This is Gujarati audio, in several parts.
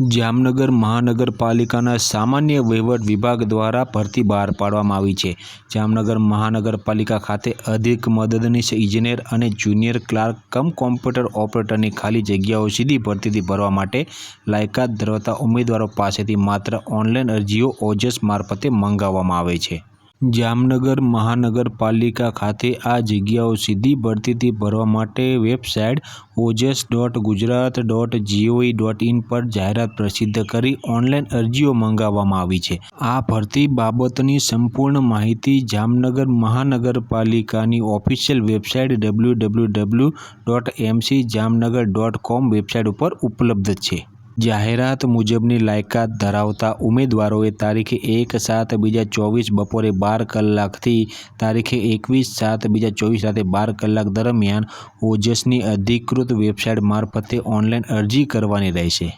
જામનગર મહાનગરપાલિકાના સામાન્ય વહીવટ વિભાગ દ્વારા ભરતી બહાર પાડવામાં આવી છે. જામનગર મહાનગરપાલિકા ખાતે અધિક મદદનીશ ઇજનેર અને જુનિયર ક્લાર્ક કમ કોમ્પ્યુટર ઓપરેટરની ખાલી જગ્યાઓ સીધી ભરતીથી ભરવા માટે લાયકાત ધરાવતા ઉમેદવારો પાસેથી માત્ર ઓનલાઈન અરજીઓ ઓજસ મારફતે મંગાવવામાં આવે છે. જામનગર મહાનગરપાલિકા ખાતે આ જગ્યાઓ સીધી ભરતીથી ભરવા માટે website Ojas dot Gujarat dot GOV dot in પર જાહેરાત પ્રસિદ્ધ કરી ઓનલાઈન અરજીઓ મંગાવવામાં આવી છે. આ ભરતી બાબતની સંપૂર્ણ માહિતી જામનગર મહાનગરપાલિકાની official website W W W dot MC Jamnagar dot com website ઉપર ઉપલબ્ધ છે. જાહેરાત મુજબની લાયકાત ધરાવતા ઉમેદવારોએ તારીખે એક સાત બીજા ચોવીસ બપોરે બાર કલાકથી તારીખે એકવીસ સાત બીજા ચોવીસ રાતે બાર કલાક દરમિયાન ઓજસની અધિકૃત વેબસાઇટ મારફતે ઓનલાઈન અરજી કરવાની રહેશે.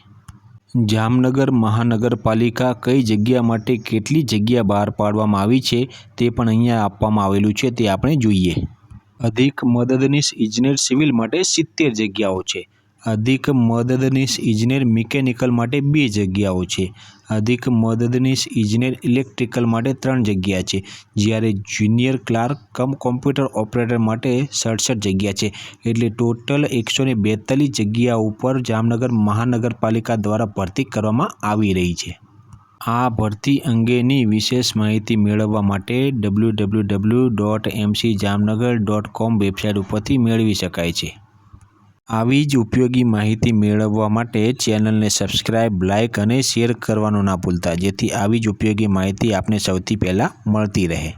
જામનગર મહાનગરપાલિકા કઈ જગ્યા માટે કેટલી જગ્યા બહાર પાડવામાં આવી છે તે પણ અહીંયા આપવામાં આવેલું છે તે આપણે જોઈએ. અધિક મદદનીશ ઇજનેર સિવિલ માટે સિત્તેર જગ્યાઓ છે. અધિક મદદનીશ ઇજનેર મિકેનિકલ માટે બે જગ્યાઓ છે. અધિક મદદનીશ ઇજનેર ઇલેક્ટ્રિકલ માટે ત્રણ જગ્યા છે. જ્યારે junior clerk cum computer operator માટે સડસઠ જગ્યા છે. એટલે ટોટલ એકસો ને બેતાલીસ જગ્યા ઉપર જામનગર મહાનગરપાલિકા દ્વારા ભરતી કરવામાં આવી રહી છે. આ ભરતી અંગેની વિશેષ માહિતી મેળવવા માટે W W W dot MC Jamnagar dot com website ઉપરથી મેળવી શકાય છે. આવી જ ઉપયોગી માહિતી મેળવવા માટે ચેનલને સબસ્ક્રાઇબ, લાઇક અને શેર કરવાનું ના ભૂલતા, જેથી આવી જ ઉપયોગી માહિતી આપને સૌથી પહેલાં મળતી રહે.